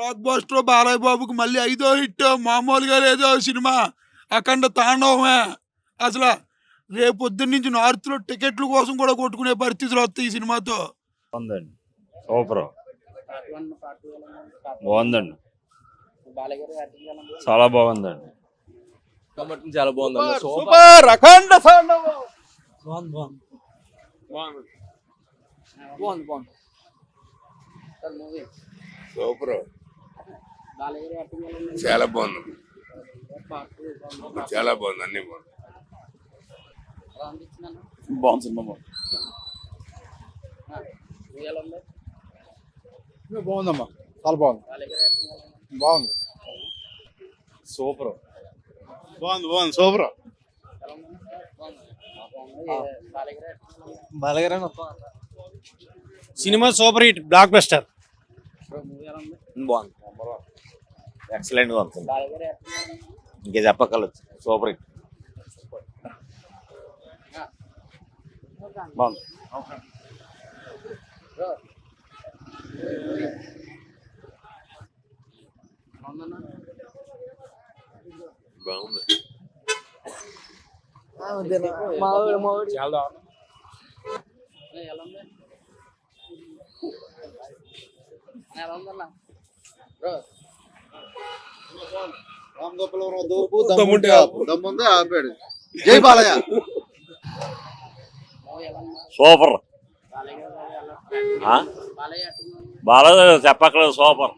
Black buster Balayya బాబుకి మళ్ళీ ఐదో హిట్ మామూలుగా లేదో సినిమా. అఖండ తాండవమే. అసలు రేపు పొద్దున్న నుంచి నార్త్లో టికెట్ల కోసం కూడా కొట్టుకునే పరిస్థితులు వస్తాయి ఈ సినిమాతో. ఉందండి సూపర్. బాగుందండి? చాలా బాగుందండి. చాలా బాగుంది అన్న. సూపర్. అఖండ తాండవం. బాగుంది. సూపర్ బాలయ్య గారి యాక్టింగ్ ఎలా ఉంది? చాలా బాగుంది. చాలా బాగుంది అన్ని బాగుంది? బాగుంది సినిమా బాగుంది. బాగుందమ్మా. చాలా బాగుంది? బాగుంది. సూపర్. బాగుంది బాగుంది super? Cinema super hit blockbuster బాగుంది. ఎక్సలెంట్గా ఉంటుంది? ఇంకా చెప్పగలదు సూపర్ హిట్. ఆ, బాగుంది? బాగుంది. ఎలా ఉంది ఎలా ఉందన్న బ్రో దమ్ముంటే దమ్ముందే ఆపాడు. జై బాలయ్య. సూపర్. బాలయ్య చెప్పక్కలేదు సూపర్.